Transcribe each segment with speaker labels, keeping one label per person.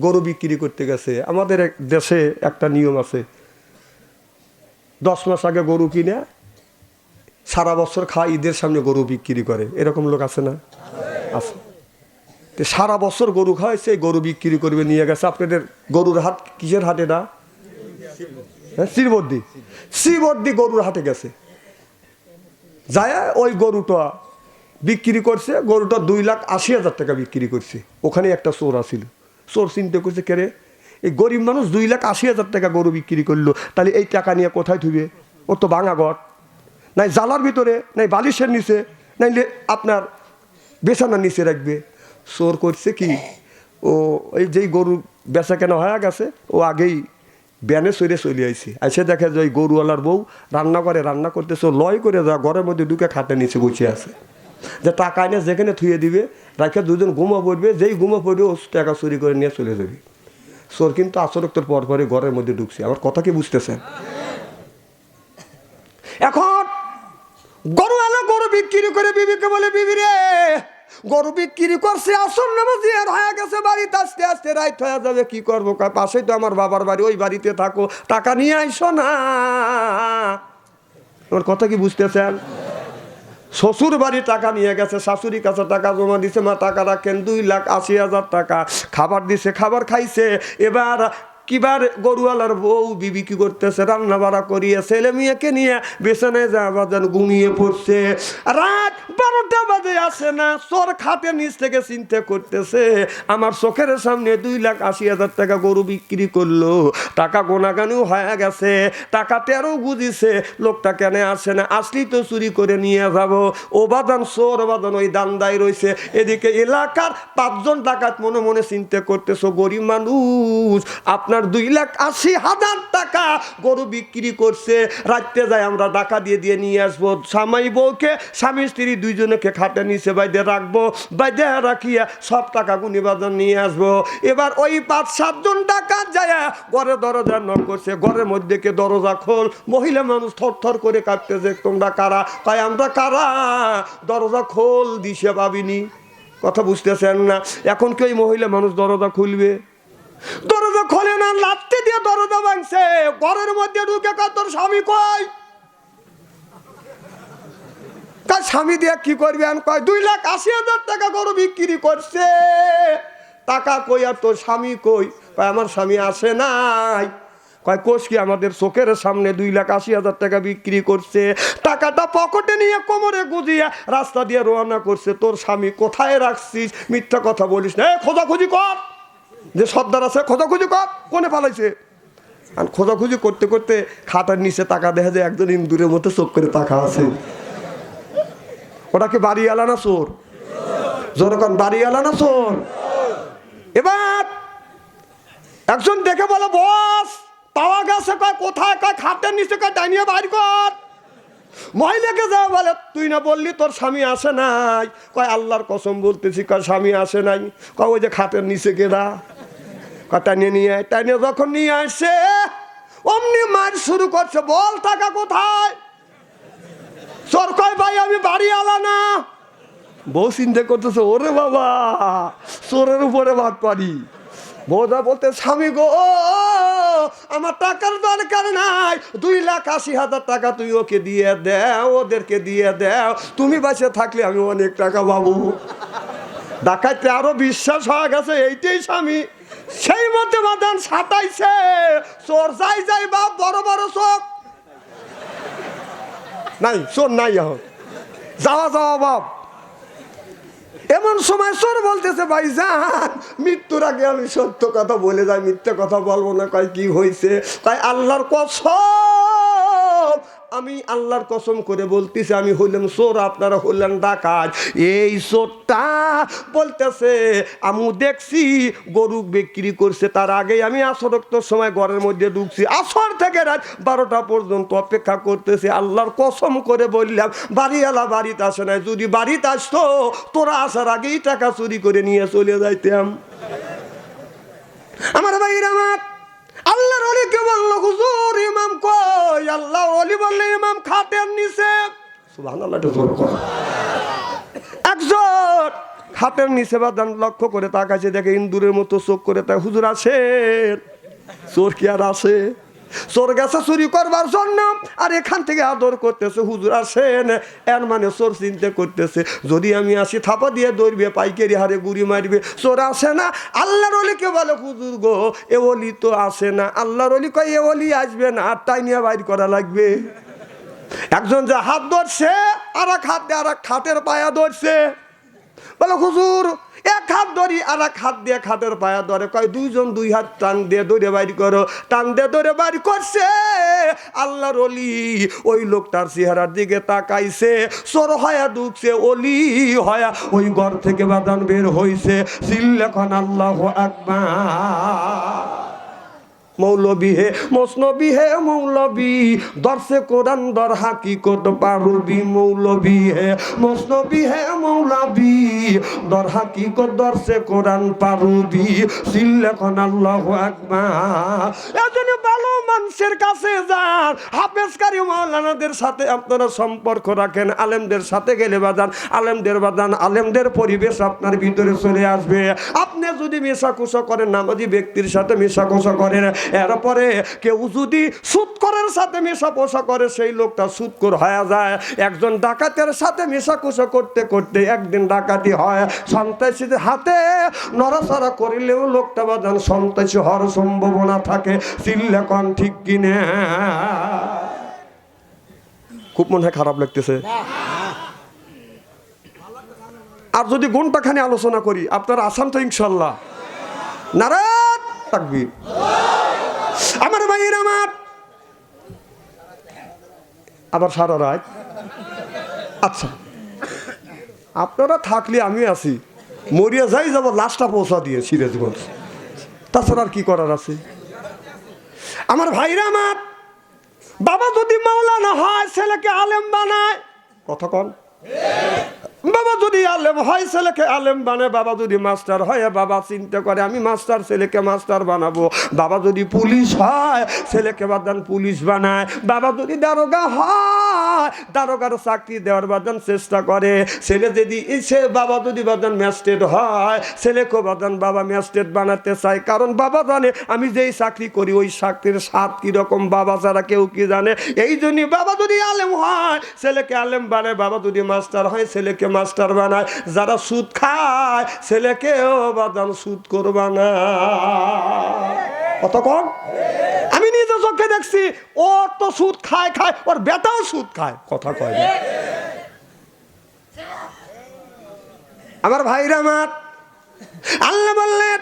Speaker 1: গরু বিক্রি করতে গেছে। আমাদের দেশে একটা নিয়ম আছে। দশ মাস আগে গরু কিনে সারা বছর খায়, ঈদের সামনে গরু বিক্রি করে। এরকম লোক আছে না? আছে। তো সারা বছর গরু খায়, সেই গরু বিক্রি করবে, নিয়ে গেছে। আপনাদের গরুর হাট কিসের হাটে না? হ্যাঁ শ্রীবর্দি। শ্রীবর্দি গরুর হাটে গেছে। যায় ওই গরুটা বিক্রি করছে, গরুটা দুই লাখ আশি হাজার টাকা বিক্রি করছে। ওখানে একটা চোর আসিল চোর চিন্তা করছে কেরে এই গরিব মানুষ দুই লাখ আশি হাজার টাকা গরু বিক্রি করল। তাহলে এই টাকা নিয়ে কোথায় থুবে ওর তো ভাঙা ঘর। নাই জালার ভিতরে, নাই বালিশের নিচে, নাইলে আপনার বেছানার নিচে রাখবে। চোর করছে কি? ও এই যেই গরু বেচা কেনা হয়ে গেছে, ও আগেই ব্যানে সরে চলে আইছে। এসে দেখে যে ওই গরুওয়ালার বউ রান্না করে, রান্না করতেছে লয় করে যা ঘরের মধ্যে ঢুকে খাটে নিচে বসে আছে। যে টাকা এনে যেখানে থুয়ে দিবে রাখে দুজন ঘুমো পড়বে, যেই ঘুমো পড়বে, ও টাকা চুরি করে নিয়ে চলে যাবে। চোর কিন্তু আসরক্তর পর পরে ঘরের মধ্যে ঢুকছে। আমার কথা কি বুঝতেছেন? এখন গরু এলো, গরু বিক্রি করে বিবিকে বলে, বিবি রে, গরু বিক্রি করছে, আসল নামাজি হয়ে গেছে, বাড়িতে আস্তে আস্তে রাইত হয়ে যাবে, কি করব? পাশেই তো আমার বাবার বাড়ি, ওই বাড়িতে থাকো, টাকা নিয়ে আইসো না। আমার কথা কি বুঝতেছেন? শ্বশুর বাড়ি টাকা নিয়ে গেছে, শাশুড়ির কাছে টাকা জমা দিছে, মা টাকা রাখেন দুই লাখ আশি হাজার টাকা। খাবার দিছে, খাবার খাইছে। এবার কিবার গরুয়ালার বউ বিবি কি করতেছে? রান্না বাড়া করিয়ে ছেলে মেয়েকে নিয়ে বিছানায় যা বাজান ঘুমিয়ে পড়ছে। রাত বারোটা বাজে, আসে না। চোর খাতে নিচ থেকে চিন্তা করতেছে, আমার চোখের সামনে দুই লাখ আশি হাজার টাকা গরু বিক্রি করল। টাকা গোনাগানিও হয়ে গেছে। টাকা তেরো বুঝিছে, লোকটা কেন আসে না? আসলেই তো চুরি করে নিয়ে যাব। ও বাদান, চোর বাদান, ওই দান্দাই রয়েছে এদিকে এলাকার পাঁচজন ডাকাত মনে মনে চিন্তা করতেছো, গরিব মানুষ, আপনার দুই লাখ আশি হাজার টাকা গরু বিক্রি করছে। রাত্রে যায় আমরা টাকা দিয়ে দিয়ে নিয়ে আসব। স্বামী বউকে, স্বামী স্ত্রী দুইজনকে খাটে নিচে বাইদে রাখব, বাইদে রাখিয়া সব টাকা গুনি বাজার নিয়ে আসব। এবার ওই পাঁচ সাতজন টাকা যায়, ঘরে দরজা নক করছে, ঘরের মধ্যে কে দরজা খোল। মহিলা মানুষ থর থর করে কাটতেছে তোমরা কারা? তাই আমরা কারা? দরজা খোল, দিশে পাবিনি কথা বুঝতেছেন না? এখন কি ওই মহিলা মানুষ দরজা খুলবে? দরজা খোলে না, লাত্তি দিয়ে দরজা ভাঙছে। ঘরের মধ্যে ঢুকে স্বামী স্বামী দিয়ে কি করবি? আমি কয়, দুই লাখ আশি হাজার টাকা গরু বিক্রি করছে। টাকা কই আর তোর স্বামী কই? আমার স্বামী আসে নাই। কয়, কোষ কি আমাদের চোখের সামনে দুই লাখ আশি হাজার টাকা বিক্রি করছে? টাকাটা পকেটে নিয়ে কোমরে গুজিয়ে রাস্তা দিয়ে রওনা করছে। তোর স্বামী কোথায় রাখছিস? মিথ্যা কথা বলিস না। খোঁজাখুঁজি কর। যে সর্দার আছে, খোঁজাখুঁজি কর, কোনে পালাইছে? আর খোঁজাখুঁজি করতে করতে খাতার নিচে টাকা দেখা যায় একজন ইন্দুরের মতো চোখ করে টাকা আছে। ওটা কি বাড়ি আলা না চোর? যখন বাড়ি আলা না চোর? এবার একজন দেখে বলে, বস, পাওয়া গেছে কয়, কোথায় কয় খাতের নিচে কয় ডাইনিয়ে বাইর কর। মহিলাকে যা বলে, তুই না বললি তোর স্বামী আসে নাই। কয়, আল্লাহর কসম বলতেছি, কয়, স্বামী আসে নাই। কয়, ওই যে খাতের নিচে গেদা কয় টানিয়ে নিয়ে আয়। টানিয়ে যখন নিয়ে আসে, অমনি মার শুরু করছে, বল টাকা কোথায়? চোর কয়, ভাই, আমি বাড়ি আলা না। বউ চিন্তা করতেছে, ওরে বাবা, চোরের উপরে ভাত পারি। বৌদা বলতে, স্বামী গো আমার টাকার দরকার নাই। দুই লাখ আশি হাজার টাকা তুই ওকে দিয়ে দেও, ওদেরকে দিয়ে দেও। তুমি বাসে থাকলে আমি অনেক টাকা পাবো। ডাকাইতে আরও বিশ্বাস হয়ে গেছে, এইটাই স্বামী। সেই মধ্যে মাদান সাতাইছে চোর যাই যাই বাপ, বড় বড় চোখ নাই, চোর নাই এখন। যাওয়া যাওয়া বাপ। এমন সময় সর বলতেছে, ভাই যান, মৃত্যুর আগে আমি সত্য কথা বলে যাই, মিথ্যে কথা বলব না। কয়, কি হয়েছে তাই আল্লাহর কসম আমি আল্লাহর কসম করে বলতেছি, আমি হইলাম চোর, আপনারা হইলেন ডাকাত। এই চোরটা বলতেছে, আমি দেখছি গরু বিক্রি করছে, তার আগে আমি আসরক্তর সময় ঘরের মধ্যে ঢুকছি। আসর থেকে রাত বারোটা পর্যন্ত অপেক্ষা করতেছি, আল্লাহর কসম করে বললাম, বাড়িওয়ালা বাড়িতে আসে নাই, যদি বাড়িতে আসতো, তোরা আসার আগেই টাকা চুরি করে নিয়ে চলে যাইতাম। আমার ভাইয়ের আমার আল্লাহর অলিকে বলল, হুজুর, ইমাম কই? আল্লাহ অলি বললে, ইমাম খাতের নিচে। একজন হাতের নিচে বাদান লক্ষ্য করে তাকাইছে, দেখে ইন্দুরের মতো চোখ করে তাই হুজুর আসেন? চোর কি আর আসে? চোর গেছে চুরি করবার জন্য, আর এখান থেকে আদর করতেছে, হুজুর আসেন, এর মানে চোর চিন্তা করতেছে। যদি আমি আসি, থাপা দিয়ে দৌড়বে পাইকারি হারে গুড়ি মারবে চোর আসে না। আল্লাহর অলিকে বলে, হুজুর গো, এ অলি তো আসে না। আল্লাহর অলি কয়, এ অলি আসবে না, আর তাই নিয়ে বাইর করা লাগবে। একজন যে হাত ধরছে আর এক হাত আর এক খাটের পায়া ধরছে। বলে, হুজুর, এক হাত ধরি আর এক হাত দিয়ে খাটের পায়া ধরে। কয়, দুইজন দুই হাত টান দিয়ে দৌড়ে বাইর করো। টান দিয়ে দৌড়ে বাইর করছে। আল্লাহর অলি ওই লোকটার চেহারার দিকে তাকাইছে। সর হয়া ঢুকছে অলি হয়া ওই ঘর থেকে বাদান বের হইছে। সিল্লেখন আল্লাহ আকবার। মৌলবী হে, মসনবী হে মৌলবি। দর্শে কোরআন, দর হাকিকত পারবি মৌলবি হে। মসনবী হে মৌলবি, দর হাকিকত, দর্শে কোরআন পারবি। সিল্লেখন আল্লাহ আকবার। এজন্য ভালো মানুষের কাছে যান। হাফেজকারী মাওলানাদের সাথে আপনারা সম্পর্ক রাখেন, আলেমদের সাথে গেলে বাজান, আলেমদের বাজান, আলেমদের পরিবেশ আপনার ভিতরে চলে আসবে। আপনি যদি মেশাকুশো করেন, নামাজি ব্যক্তির সাথে মেশাকুশো করেন এরপরে কেউ যদি সুৎকরের সাথে মেশাপোষা করে, সেই লোকটা সুৎকর হয়ে যায়। একজন ডাকাতের সাথে মেশাকুশো করতে করতে একদিন ডাকাতি হয়। সন্ত্রাসীদের হাতে নড়াচড়া করিলেও লোকটা বাজান সন্ত্রাসী হওয়ার সম্ভাবনা থাকে। চিল্লেকন ঠিক কিনে? খুব মনে হয় খারাপ লাগতেছে। আর যদি ঘন্টাখানি আলোচনা করি, আপনার আসান তো ইনশাল্লাহ। নারায়ণ আমার ভাইয়ের আমার। আবার সারা রাত। আচ্ছা আপনারা থাকলে আমি আছি। মরিয়া যাই যাব, লাশটা পৌঁছা দিয়ে সিরাজগঞ্জ। তাছাড়া আর কি করার আছে? আমার ভাইরা আমার। বাবা যদি মাওলানা হয়, ছেলেকে আলেম বানায়। কথা কন। বাবা যদি আলেম হয়, ছেলেকে আলেম বানায় বাবা যদি মাস্টার হয় বাবা চিন্তা করে, আমি মাস্টার, ছেলেকে মাস্টার বানাবো। বাবা যদি পুলিশ হয়, ছেলেকে বাদান পুলিশ বানায়। বাবা যদি দারোগা হয়, দারোগার চাকরি দেওয়ার বাদান চেষ্টা করে। ছেলে যদি সে বাবা যদি বাদান ম্যাজিস্ট্রেট হয় ছেলেকে বাদান বাবা ম্যাজিস্ট্রেট বানাতে চায়। কারণ বাবা জানে, আমি যেই চাকরি করি, ওই চাকরির স্বাদ কীরকম বাবা ছাড়া কেউ কি জানে? এই জন্যই বাবা যদি আলেম হয়, ছেলেকে আলেম বানায়, বাবা যদি মাস্টার হয়, ছেলেকে মাস্টার বানায়, যারা সুদ খায়, ছেলেকেও বাদাম সুদ করবা না। কত কম আমি নিজে চোখে দেখছি ও তো সুদ খায় খায়, ওর বেটাও সুদ খায়। কথা কয় না। আমার ভাইরা আমার, আল্লাহ বললেন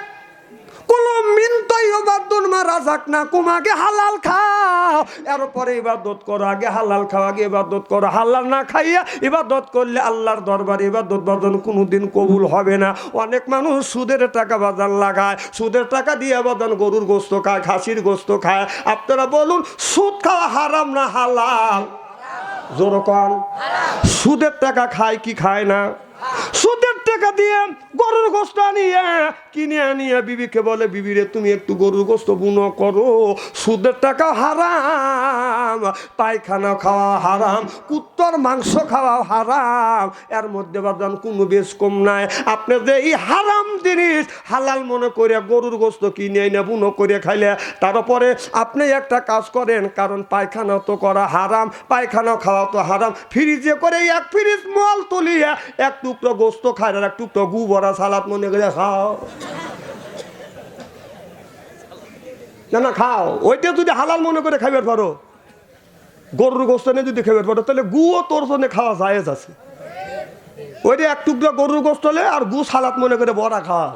Speaker 1: কোনো মিনতই ইবাদুন মা রাজাক না কুমাকে হালাল খাও এরপরে ইবাদত করো, আগে হালাল খাও, আগে ইবাদত করো। হালাল না খাইয়া ইবাদত করলে আল্লাহর দরবারে ইবাদত বাদন কোনোদিন কবুল হবে না। অনেক মানুষ সুদের টাকা বাজার লাগায়। সুদের টাকা দিয়ে বাদান গরুর গোস্ত খায়, খাসির গোস্ত খায়। আপনারা বলুন, সুদ খাওয়া হারাম না হালাল? জোরকন সুদের টাকা খায় কি খায় না? সুদের টাকা দিয়ে গরুর গোস্ত আনিয়ে, কিনে আনিয়ে বিবিকে বলে বিবিরে তুমি একটু গরুর গোস্ত বুনো, করো। সুদের টাকা হারাম, পায়খানা খাওয়া হারাম, কুত্তর মাংস খাওয়া হারাম। এর মধ্যে বাদান কোনো বেশ কম নাই। আপনি যে এই হারাম জিনিস হালাল মনে করে গরুর গোস্ত কিনে এনে বুনো করে খাইলে তারপরে আপনি একটা কাজ করেন, কারণ পায়খানা তো করা হারাম, পায়খানা খাওয়া তো হারাম। ফ্রিজে করে এক ফ্রিজ মল তুলিয়ে এক টুকরো গোস্ত খায় আর এক টুকরো গু বড়া সালাদ মনে করে খাও। না না, খাও। ওইটা যদি হালাল মনে করে খাইবার পারো। গরুর গোস্ত নিয়ে যদি খাইবার পারো, তাহলে গুও তোর জন্য খাওয়া জায়েজ আছে। ওইটা এক টুকরো গরুর গোস্ত হলে আর গু সালাদ মনে করে বড়া খাও।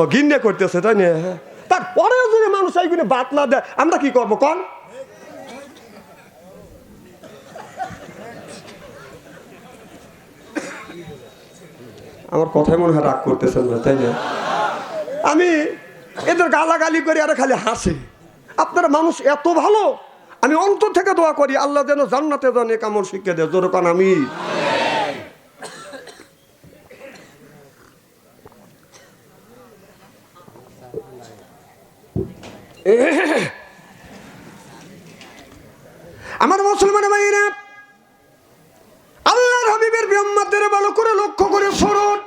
Speaker 1: ও গিন্নে করতেছে, তাই না? তারপরেও যদি মানুষ এইগুলো বাদ না দেয়, আমরা কি করব, কন? আমার কথাই মনে হয় রাগ করতেছেন না, তাই না? আমি এদের গালাগালি করে, আর খালি হাসে। আপনারা মানুষ এত ভালো, আমি অন্তর থেকে দোয়া করি, আল্লাহ যেন জান্নাতে জানে কামড় শিখে দেয়। যেরকম আমি। আমার মুসলমান ভাইরা আল্লাহর হাবিবের ব্রহ্মাদের ভালো করে লক্ষ্য করে শুনুন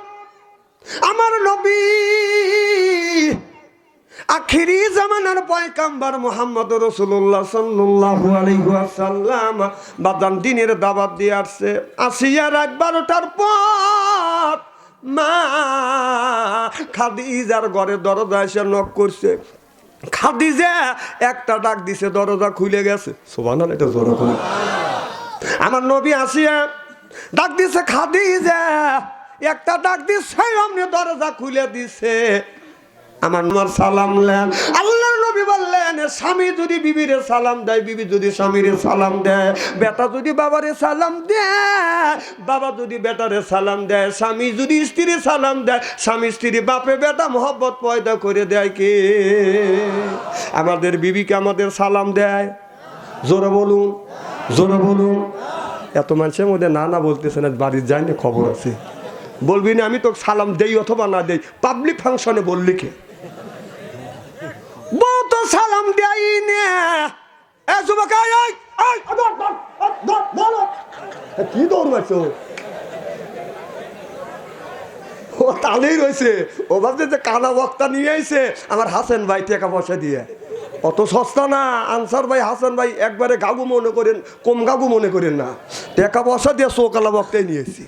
Speaker 1: আখিরি জামানার পয়কাম্বার মোহাম্মদ রসুল্লাহ সাল্লাল্লাহু আলাইহি ওয়াসাল্লাম বাদান দিনের দাবাত দিয়ে আসছে। বারোটার পর মা খাদিজার ঘরে দরজা এসে নক করছে। খাদিজা একটা ডাক দিছে, দরজা খুলে গেছে। সোবান এটা জোরে আমার নবী আসিয়া ডাক দিছে, খাদিজা, একটা ডাক দিছে অমনি দরজা খুলে দিছে। আমার আমার সালাম লেন আল্লাহর নবী বললেন, স্বামী যদি বিবিরে সালাম দেয়, বিবি যদি স্বামীরে সালাম দেয়, বেটা যদি বাবারে সালাম দেয়, বাবা যদি বেটারে সালাম দেয়, স্বামী যদি স্ত্রী সালাম দেয়, স্বামী স্ত্রী বাপে বেটা মোহব্বত পয়দা করে দেয় কে? আমাদের বিবিকে আমাদের সালাম দেয়? জোরে বলুন জোরে বলুন। এত মানুষের মধ্যে না না বলতেছে না, বাড়ির যাই না খবর আছে। বলবি না, আমি তো সালাম দেই অথবা না দেই পাবলিক ফাংশনে বললি কে? সালাম দেয় না। কি দৌড় ও তালেই রয়েছে। ও ভাবছে যে বক্তা নিয়ে আমার হাসেন ভাই পয়সা দিয়ে। অত সস্তা না। আনসার ভাই, হাসান ভাই একবারে গাগু মনে করেন, কম গাগু মনে করেন না। টাকা পয়সা দিয়ে চোকালা বক্তাই নিয়েছি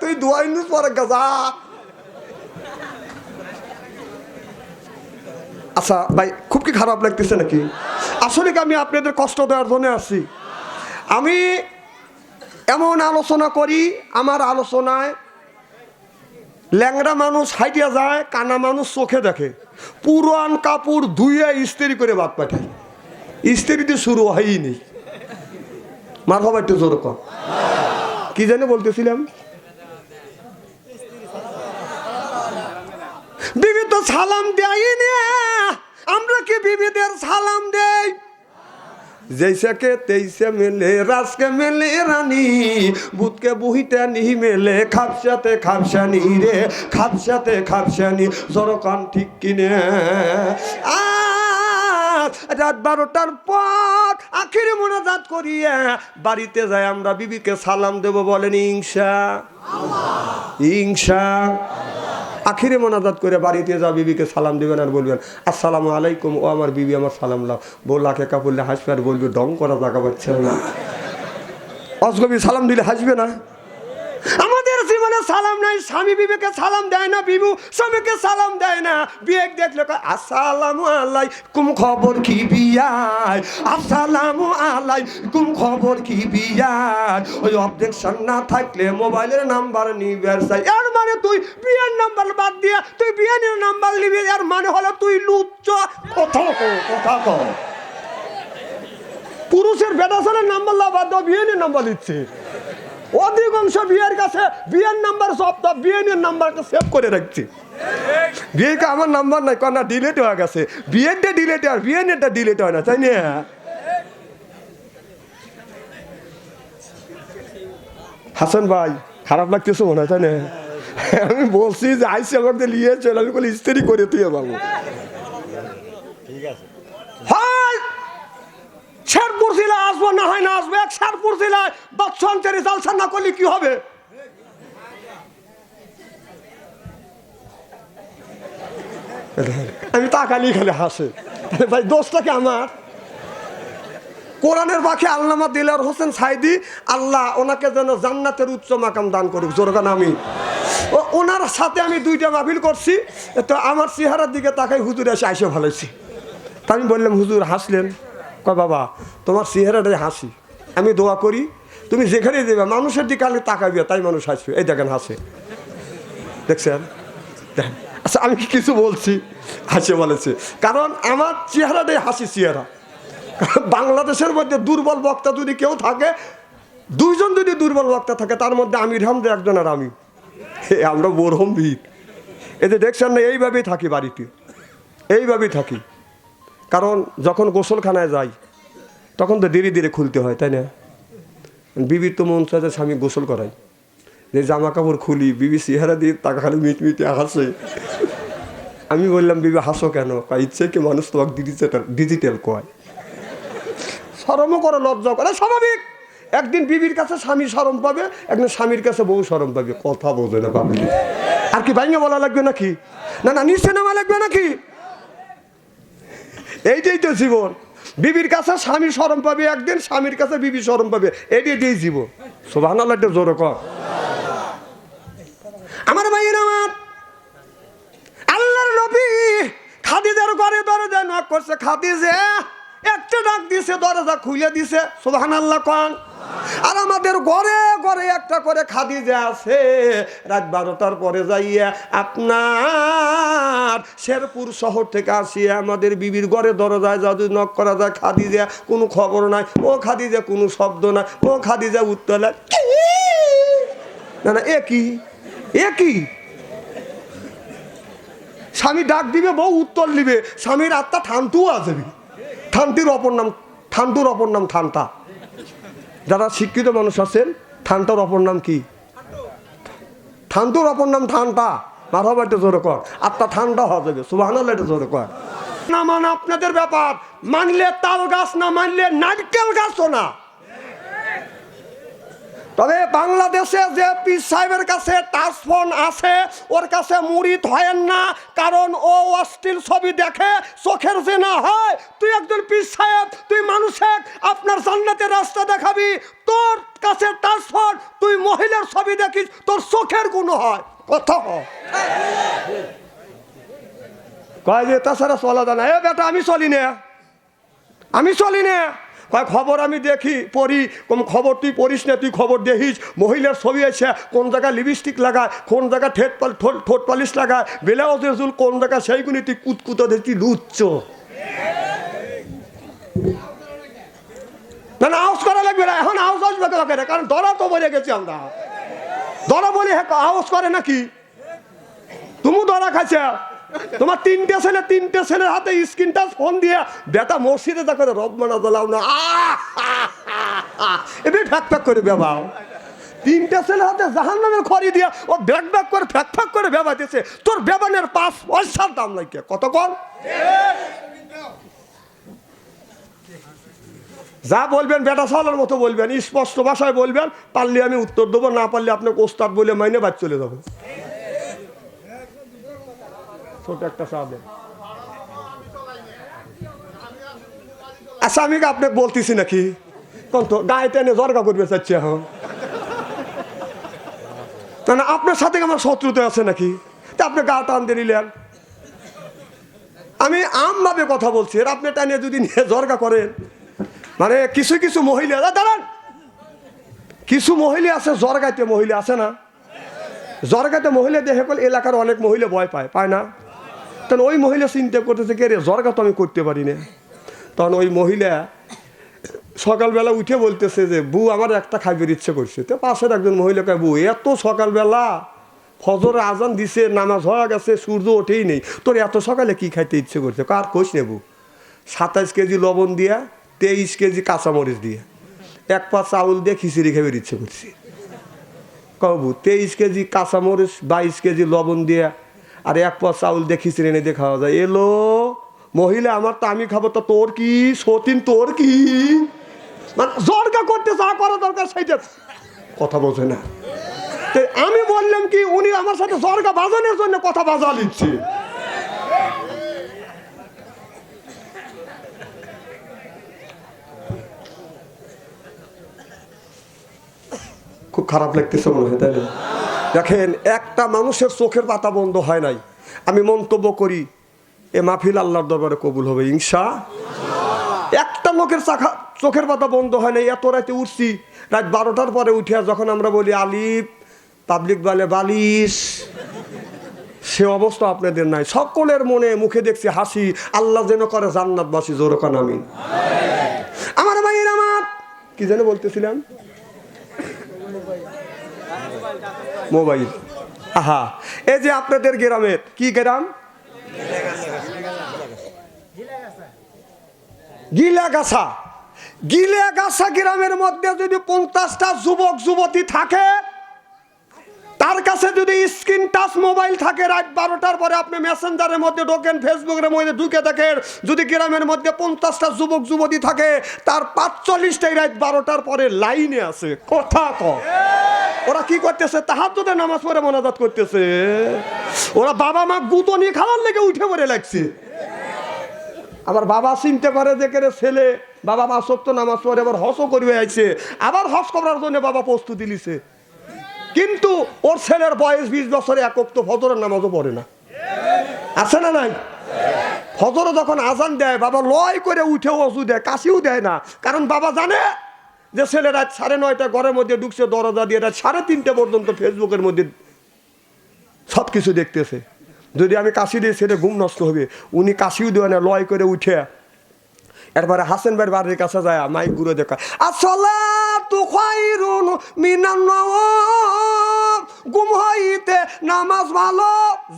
Speaker 1: তুই দুয়াই নিস পরে গাজা। আচ্ছা ভাই, খুব কি খারাপ লাগতেছে নাকি? আসলে কি আমি আপনাদের কষ্ট দেওয়ার জন্য আছি? আমি এমন আলোচনা করি, আমার আলোচনায় ল্যাংড়া মানুষ হাইটিয়া যায়, কানা মানুষ চোখে দেখে। পুরান কাপড় ধুয়ে ইস্ত্রি করে বাদ পাঠায়। ইস্ত্রিতে শুরু হয়নি। মার বাবা একটু জোর কি জানি বলতেছিলাম? বিবি তো সালাম দেয় না আমরা কি বিবিদের সালাম দেই जैसे के तैसे मिले रस के मिले रानी बुत के बुहिते नहीं मिले खापसाते खापसानी रे खापसाते खापसानी জরকান ঠিক কিনে আজ রাত বারোটার পর আখিরে মোনাজাত করিয়া বাড়িতে যাই আমরা বিবিকে সালাম দেব বলেন ইংসা ইংসা আখিরে মোনাজাত করে বাড়িতে যা বিবিকে সালাম দেবেন আর বলবেন, আসসালামু আলাইকুম, ও আমার বিবি আমার সালাম লাভ বউলাকে কাপড়লে হাসবে আর বলবে, ডং করা জায়গা পাচ্ছে না। অসগবি সালাম দিলে হাসবে না। আমাদের জীবনে সালাম নাই স্বামী বিবেকে সালাম দেয় না বিবু স্বামীকে সালাম দেয় না। বিয়ে দেখলে আসসালামু আলাইকুম খবর কি বিয়ার? আসসালামু আলাইকুম খবর কি বিয়ার? ওই অবজেকশন না থাকলে মোবাইলের নাম্বার নিবে চাই। এর মানে তুই বিয়ের নাম্বার বাদ দিয়ে তুই বিয়ের নাম্বার নিবি এর মানে হলো তুই লুচ্চ। কথা কো কথা কো পুরুষের ছেলের নাম্বার লাভ বাদ দাও বিয়ের নাম্বার দিচ্ছে অধিকাংশ বিয়ের কাছে বিয়ের নাম্বার সব, তো বিয়ের নাম্বারটা সেভ করে রাখছি। বিয়েকে আমার নাম্বার নাই কন্যা ডিলেট হয়ে গেছে। বিয়েরটা ডিলেট আর বিয়েরটা ডিলেট হয় না, তাই না? হাসান ভাই, খারাপ লাগতেছে মনে হয়, তাই না? আমি বলছি যে আইসি আমাকে নিয়ে চলে, আমি বলি ইস্ত্রি করে তুই বাবু হয় শেরপুর জেলা আসব, না হয় না আসব, এক শেরপুর জেলায় বাচ্চন তেরে জালসা না করলে কি হবে? আমি তাকালি খালি হাসে। ভাই দোষটাকে আমার? কোরআনের বাকি আল্লামা দিলার হোসেন সাইদি, আল্লাহ ওনাকে যেন জান্নাতের উচ্চ মাকাম দান করুক জোরগান আমি। ও, ওনার সাথে আমি দুইটা মাহফিল করছি তো আমার চেহারার দিকে তাকাই হুজুর এসে আইসে ভালোছি তা আমি বললাম, হুজুর হাসলেন। বাবা, তোমার চেহারাটাই হাসি। আমি দোয়া করি, তুমি যেখানে দেবে মানুষের দিকে আগে তাকাবে তাই মানুষ হাসবে। এই দেখেন হাসে। দেখছেন। আচ্ছা আমি কিছু বলছি? হাসে বলেছে। কারণ আমার চেহারাটাই হাসি চেহারা। বাংলাদেশের মধ্যে দুর্বল বক্তা যদি কেউ থাকে, দুইজন যদি দুর্বল বক্তা থাকে, তার মধ্যে আমির হামদে একজন আর আমি। আমরা বরহম ভিড় এতে দেখছেন না, এইভাবেই থাকি বাড়িতে। এইভাবেই থাকি। কারণ যখন গোসলখানায় যাই, তখন তো ধীরে ধীরে খুলতে হয়, তাই না? বিবির তো মন চায় যে স্বামী গোসল করাই যে জামা কাপড় খুলি, বিবি চেহারা দিয়ে তাকে খালি মিটমিটে হাসে। আমি বললাম, বিবি, হাসো কেন? ইচ্ছে কি মানুষ তোমাকে ডিজিটাল ডিজিটাল কয়? সরমও করে, লজ্জা করে। স্বাভাবিক। একদিন বিবির কাছে স্বামী সরম পাবে, একদিন স্বামীর কাছে বউ সরম পাবে। কথা বোঝে না পাবলিক। আর কি ভাইঙ্গা বলা লাগবে নাকি? না না নিচে নামা লাগবে নাকি? এইটাই তো জীবন। বিবির কাছে স্বামী সরম পাবে, একদিন স্বামীর কাছে বিবি সরম পাবে এটাই দিয়ে জীবন। সোভান আল্লাহটা জোর কর আমার ভাইয়ের আমার, আল্লাহর নবী খাদিজার ঘরে দরজা নক করছে, খাদিজা। একটা ডাক দিছে, দরজা খুলে দিছে সুবহান আল্লাহ কন। আর আমাদের ঘরে ঘরে একটা করে খাদিজা আছে। রাত বারোটার পরে যাইয়া আপনার শেরপুর শহর থেকে আসিয়া আমাদের বিবির ঘরে দরজায় যদি নক করা যায়, খাদিজা কোনো খবর নাই। ও খাদিজা কোনো শব্দ নাই। ও খাদিজা উত্তর না না, এ কি? এ কি? স্বামী ডাক দিবে, বউ উত্তর দিবে স্বামীর আত্মা ঠান্তুও আসবে। ঠান্তির অপর নাম, থানটুর অপর নাম থানটা। যারা শিক্ষিত মানুষ আছেন, থানটার অপর নাম কি? থানটুর অপর নাম থানটা। মাথাও একটা জোরে কর। আত্মা ঠান্ডা হওয়া যাবে সুবাহ এটা জোরে কর। না মানে আপনাদের ব্যাপার, মানলে তাল গাছ, না মানলে নারকেল গাছও না। তবে বাংলাদেশে যে পীর সাহেবের কাছে টাচ ফোন আছে, ওর কাছে মুড়িদ হয় না, কারণ ও অশ্লীল ছবি দেখে চোখের যে না হয়। তুই একজন পীর সাহেব, তুই মানুষের, আপনার জান্নাতের রাস্তা দেখাবি, তোর কাছে টাচ ফোন, তুই মহিলার ছবি দেখিস, তোর চোখের গুণ হয়। কথা কয় যে, তাছাড়া চলা না। এ বেটা, আমি চলি না। আমি চলি না। কয়, খবর আমি দেখি, পড়ি কোন খবর তুই পড়িস না, তুই খবর দেখিস। মহিলার ছবি আছে, কোন জায়গায় লিপস্টিক লাগায়, কোন জায়গায় ঠেট পাল, ঠোঁট পালিশ লাগায় বেলাউজের চুল কোন জায়গায়, সেইগুলি তুই কুতকুতো দেখি লুচ্ছ। না না আউস করা লাগবে না, এখন আউস আসবে কাকে রে? কারণ দরা তো বলে গেছি আমরা। দরা বলে হ্যাঁ আউস করে নাকি? তুমি ধরা খাইছে? তোমার তিনটে ছেলে, তিনটে ছেলের হাতে স্ক্রিন টাচ ফোন দিয়ে, বেটা, মসজিদে দেখো রবমানা জ্বলাও না। এবার ফ্যাক ফ্যাক করে বেবাও। তিনটে ছেলে হাতে জাহান নামের খড়ি দিয়ে, ও ব্যাগ ব্যাগ করে ফ্যাক ফ্যাক করে বেবা দিয়েছে তোর বেবানের পাঁচ পয়সার দাম লাগে কত কম? যা বলবেন, বেটা সালের মতো বলবেন, স্পষ্ট ভাষায় বলবেন, পারলে আমি উত্তর দেবো, না পারলে আপনাকে ওস্তাদ বলে মাইনে বাদ চলে যাব। ছোট একটা দেন আচ্ছা আমি কি আপনাকে বলতেছি নাকি? কোন গায়ে টেনে জর্গা করবে চাচ্ছি এখন। আপনার সাথে আমার শত্রুতে আছে নাকি? তা আপনি গা টান দিয়ে নিলেন। আমি আমভাবে কথা বলছি এর আপনি টানিয়ে যদি নিয়ে জর্গা করেন মানে কিছু কিছু মহিলা দাঁড়ান! কিছু মহিলা আছে জর্গাইতে মহিলা আছে না? জর্গাতে মহিলা দেখে এলাকার অনেক মহিলা ভয় পায় পায় না? তখন ওই মহিলা চিন্তা করতেছে কে রে জর্গা তো আমি করতে পারি না। তখন ওই মহিলা সকালবেলা উঠে বলতেছে যে, বউ, আমার একটা খাইবার ইচ্ছে করছে। তো পাশের একজন মহিলাকে বউ, এত সকালবেলা ফজরে আজান দিছে, নামাজ হয়ে গেছে, সূর্য ওঠেই নেই, তোর এত সকালে কি খাইতে ইচ্ছে করছে? কার কোষ নেবু সাতাইশ কেজি লবণ দিয়া, তেইশ কেজি কাঁচামরিচ দিয়ে, এক পা চাউল দিয়ে খিচুড়ি খাইবার ইচ্ছে করছে। কবু তেইশ কেজি কাঁচামরিচ, বাইশ কেজি লবণ দিয়ে আর এক পর চাউল দেখি এনে দিয়ে খাওয়া যায়। এলো, মহিলা, আমার তো আমি খাব, তো তোর কি? সতীন, তোর কি? মানে জর্গা করতে যা করা দরকার সেইটা কথা বোঝে না। আমি বললাম কি, উনি আমার সাথে জর্গা বাজানোর জন্য কথা বাজা নিচ্ছে খুব খারাপ লাগতেছে মনে হয়, তাই না? দেখেন, একটা মানুষের চোখের পাতা বন্ধ হয় নাই। আমি মন্তব্য করি, এ মাহফিল আল্লাহর দরবারে কবুল হবে, ইনশা একটা লোকের চাখা চোখের পাতা বন্ধ হয় নাই, এত রাতে উঠছি, রাত বারোটার পরে উঠে যখন আমরা বলি, আলিফ, পাবলিক বলে বালিশ, সে অবস্থা আপনাদের নাই। সকলের মনে, মুখে দেখছি হাসি, আল্লাহ যেন করে জান্নাতবাসী, জোরকান আমি আমার ভাইয়ের আমার কি যেন বলতেছিলাম? মোবাইল। আহা, এই যে আপনাদের গ্রামের, কি গ্রাম? গিলাগাছা। গিলাগাছা গ্রামের মধ্যে যদি পঞ্চাশটা যুবক, যুবতী থাকে, তার কাছে যদি স্ক্রিন টাচ মোবাইল থাকে, রাত বারোটার পরে আপনি মেসেঞ্জারের মধ্যে ঢোকেন, ফেসবুকের মধ্যে ঢুকে থাকেন যদি গ্রামের মধ্যে পঞ্চাশটা যুবক, যুবতী থাকে, তার পাঁচচল্লিশটাই রাত বারোটার পরে লাইনে আছে। কথা ক ওরা কি করতেছে? তাহার যদি নামাজ পড়ে মনাজাত করতেছে। ওরা বাবা মা গুতো নিয়ে খাওয়ার লেগে উঠে পড়ে লাগছে। আবার বাবা চিনতে পারে যে কেরে ছেলে, বাবা মা সত্য নামাজ পড়ে, আবার হসও করবে আইছে। আবার হস করার জন্য বাবা প্রস্তুতি নিছে। কিন্তু ওর ছেলের বয়স বিশ বছরে একক তো ফজরের নামাজও পড়ে না। আছে না নাই? ফজরে যখন আজান দেয়, বাবা লয় করে উঠে অজু দেয়, কাশিও দেয় না। কারণ বাবা জানে যে ছেলে রাত সাড়ে নয়টা ঘরের মধ্যে ঢুকছে, দরজা দিয়ে রাত সাড়ে তিনটে পর্যন্ত ফেসবুকের মধ্যে সব কিছু দেখতেছে। যদি আমি কাশি দিই, সেটা ঘুম নষ্ট হবে। উনি কাশিও দেয় না, লয় করে উঠে। এরপরে হাসেন ভাইয়ের বাড়ির কাছে যায়, মাইক ঘুরে দেখা আসলে তু গুম হইতে নামাজ ভালো?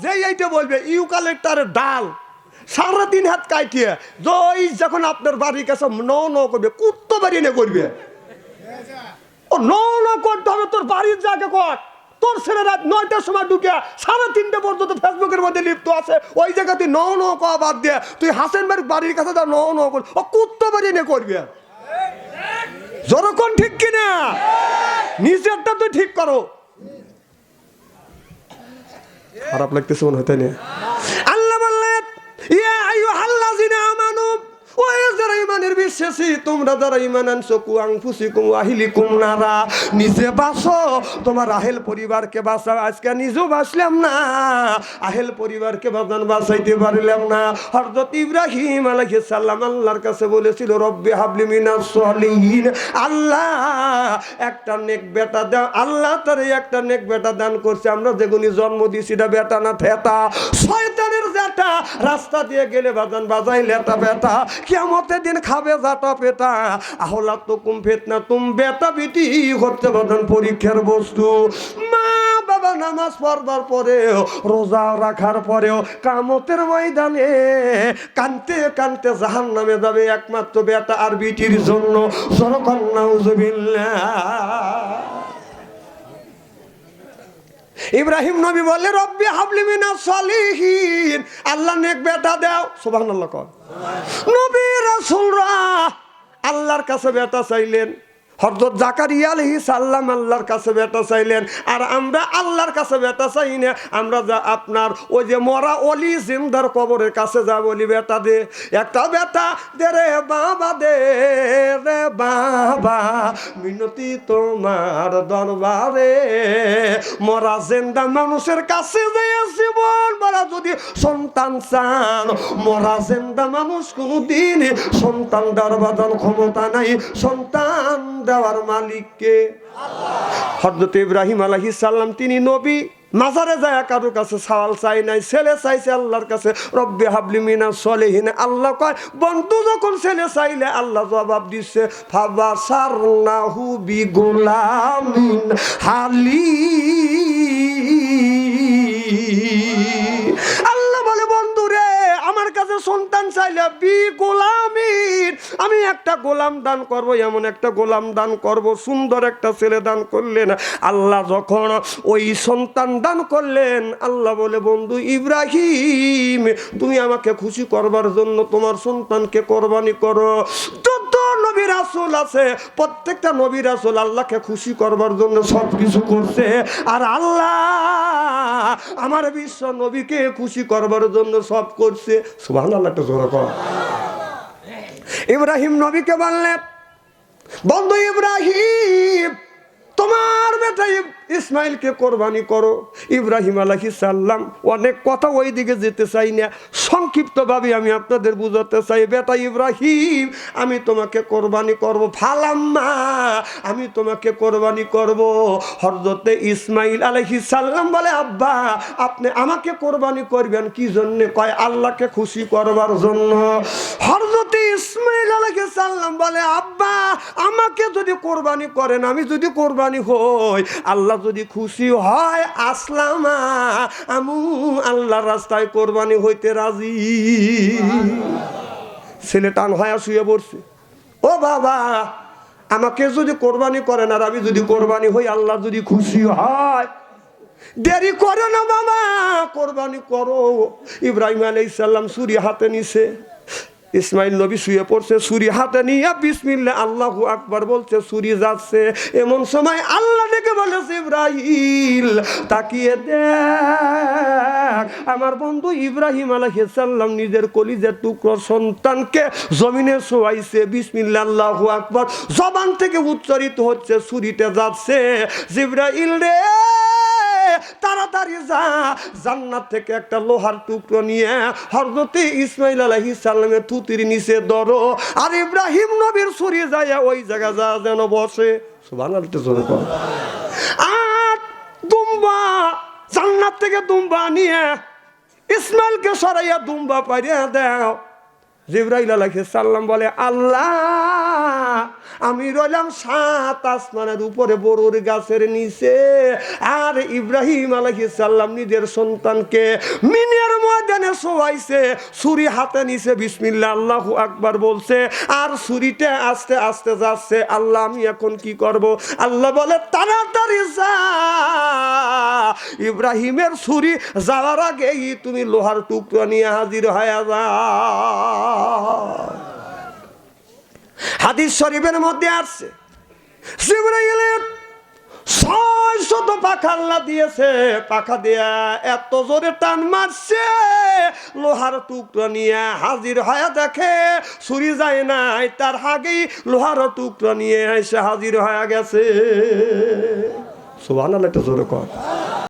Speaker 1: যেই এইটা বলবে ইউকালেক্টারের ডাল সারা দিন হাত কাটিয়ে যখন আপনার বাড়ির কাছে ন ন করবে, কুত্তো বাড়ি নে করবে। ও ন ন হবে তোর বাড়ির জায়গা কর। তোর ছেলে নয়টার সময় ঢুকে সাড়ে তিনটে পর্যন্ত ফেসবুকের মধ্যে লিপ্ত আছে। ওই জায়গা তুই ন ন কয়া বাদ দিয়ে তুই হাসেন বাড়ির কাছে যা ন ন কর। ও কুত্তো বাড়ি নে করবি। যতক্ষণ ঠিক কিনা? নিজেরটা তুই ঠিক করো। খারাপ লাগতেছে মনে হতে না? আল্লাহ বললেন, ইয়া ও যারা ইমানের বিশ্বাসী, তোমরা যারা ইমান আনছো, কুয়াং ফুসিকুম আহিলিকুম নারা। নিজে বাঁচো তোমার আহেল পরিবারকে বাঁচাও আজকে নিজেও বাঁচলাম না। আহেল পরিবারকে বাঁচান বাঁচাইতে পারলাম না। হযরত ইব্রাহিম আলাইহিস সালাম আল্লাহর কাছে বলেছিল, রব্বি হাবলি মিনাস সলিহিন। আল্লাহ, একটা নেক বেটা দাও আল্লাহ তার একটা নেক বেটা দান করছে। আমরা যেগুনি জন্ম দিছি এটা বেটা না থেতা। শয়তানের জেটা রাস্তা দিয়ে গেলে বাজান বাজাই লেটা বেটা। কেমতের দিন খাবে জাটা পেটা। আহলা তো কুম ফেতনা তুম বেটা বেটি হচ্ছে বাজান পরীক্ষার বস্তু। মা বাবা নামাজ পড়বার পরেও, রোজা রাখার পরেও, কামতের ময়দানে কানতে কানতে জাহান নামে যাবে একমাত্র বেটা আর বিটির জন্য। সরকন্যা ইব্রাহিম নবী বলে রব্বি হাবলিমিনা সালিহীন। আল্লাহ নেক বেটা দাও। সুবহানাল্লাহ কর। নবী রাসূলরা আল্লাহর কাছে বেটা চাইলেন। হরজত জাকারিয়া আলহি সাল্লাম আল্লাহর কাছে বেটা চাইলেন। আর আমরা আল্লাহর কাছে বেটা চাই না। আমরা যা আপনার ওই যে মরা অলি জিন্দার কবরের কাছে যা বলি বেটা দে, একটা বেটা দে রে বাবা, দে রে বাবা, মিনতি তোমার দরবারে। মরা জেন্দা মানুষের কাছে যে জীবন মারা যদি সন্তান চান, মরা জেন্দা মানুষ কোনদিন সন্তান দেওয়ার বাদন ক্ষমতা নাই। সন্তান দেওয়ার মালিককে। হজরত ইব্রাহিম আলাইহিস সালাম, তিনি নবী। মাজারে যায় কারোর কাছে সওয়াল চাই নাই, ছেলে চাইছে আল্লাহর কাছে, রব্বি হাবলি মিনা সলেহিন। আল্লাহ কয়, বন্ধু যখন ছেলে চাইলে আল্লাহ জবাব দিচ্ছে ফাবা সারনাহু বি গোলামিন হালি বি গোলামিন আমি একটা গোলাম দান করব, এমন একটা গোলাম দান করব, সুন্দর একটা ছেলে দান করলেন। আল্লাহ যখন ওই সন্তান দান করলেন, আল্লাহ বলে, বন্ধু ইব্রাহিম, তুমি আমাকে খুশি করবার জন্য তোমার সন্তানকে কোরবানি করো। যত নবী রাসূল আছে, প্রত্যেকটা নবী রাসূল আল্লাহকে খুশি করবার জন্য সব কিছু করছে। আর আল্লাহ আমার বিশ্ব নবীকে খুশি করবার জন্য সব করছে। সুবহানাল্লাহ, একটা জোরে কর। ইব্রাহিম নবীকে বললেন, বন্ধু ইব্রাহিম, তোমার বেটা ইসমাইলকে কোরবানি করো। ইব্রাহিম আলাহি সাল্লাম অনেক কথা ওই দিকে যেতে চাই না। সংক্ষিপ্তভাবে আমি আপনাদের বুঝাতে চাই, বেটা ইব্রাহিম, আমি তোমাকে কোরবানি করব। ফালাম্মা, আমি তোমাকে কোরবানি করব। হরজতে ইসমাইল আলাহি সাল্লাম বলে, আব্বা, আপনি আমাকে কোরবানি করবেন কি জন্যে? কয়, আল্লাহকে খুশি করবার জন্য। হরজতে ইসমাইল আলাহি সাল্লাম বলে, আব্বা, আমাকে যদি কোরবানি করেন, আমি যদি কোরবানি হই, আল্লাহ যদি খুশি হয়, আসলামা, আমু আল্লাহর রাস্তায় কোরবানি হইতে রাজি। ছেলে টান হয়ে শুয়ে পড়ছে। ও বাবা, আমাকে যদি কোরবানি করেন আর আমি যদি কোরবানি হই আল্লাহ যদি খুশি হয়, দেরি করো না বাবা, কোরবানি করো। ইব্রাহিম আলাইসাল্লাম সুরি হাতে নিছে। ইসমাইল নবী শুয়ে পড়ছে সুরি হাতে নিয়ে বিসমিল্লা আল্লাহ আকবার বলছে সুরি যাচ্ছে। এমন সময় আল্লাহ ডেকে বলেছে ইব্রাহিম তাকিয়ে দেখ। আমার বন্ধু ইব্রাহিম আলাইসাল্লাম নিজের কলিজের টুকরো সন্তানকে জমিনে শোয়াইছে। বিসমিল্লা আল্লাহ আকবার। জবান থেকে উচ্চারিত হচ্ছে সুরিতে যাচ্ছে। জিব্রাইল রে তাড়াতাড়ি যা। জান্নাত থেকে একটা লোহার টুকরো নিয়ে হরজতে ইসমাইল থুতির নিচে ধরো। আর ইব্রাহিম নবীর ছুরি যায় ওই জায়গা যা যেন বসে। সুবান আর দুম্বা, জান্নাত থেকে দুম্বা নিয়ে ইসমাইলকে সরাইয়া দুম্বা পাইয়া দাও। জিব্রাইল আলাইহিস সাল্লাম বলে, আল্লাহ, আমি রইলাম সাত আসমানের উপরে বড়ুর গাছের নিচে। আর ইব্রাহিম আলাইহিস সাল্লাম নিজের সন্তানকে মিনের ময়দানে শোয়াইছে, ছুরি হাতে নিছে, বিসমিল্লাহ, আল্লাহু আকবার বলছে, আর ছুরিটা আস্তে আস্তে যাচ্ছে, আল্লাহ আমি এখন কি করব? আল্লাহ বলে, তাড়াতাড়ি যা। ইব্রাহিমের ছুরি যাওয়ার আগেই তুমি লোহার টুকরো নিয়ে হাজির হয়ে যা। হাদিস শরীফের মধ্যে আসছে, জিবরাইলের ছয় শত পাখা আল্লাহ দিয়েছে। পাখা দিয়া এত জোরে টান মারছে। লোহার টুকরো নিয়ে হাজির হয়ে দেখে ছুরি যায় নাই, তার আগেই লোহার টুকরো নিয়ে এসে হাজির হয়ে গেছে। সোহান একটা জোরে কর।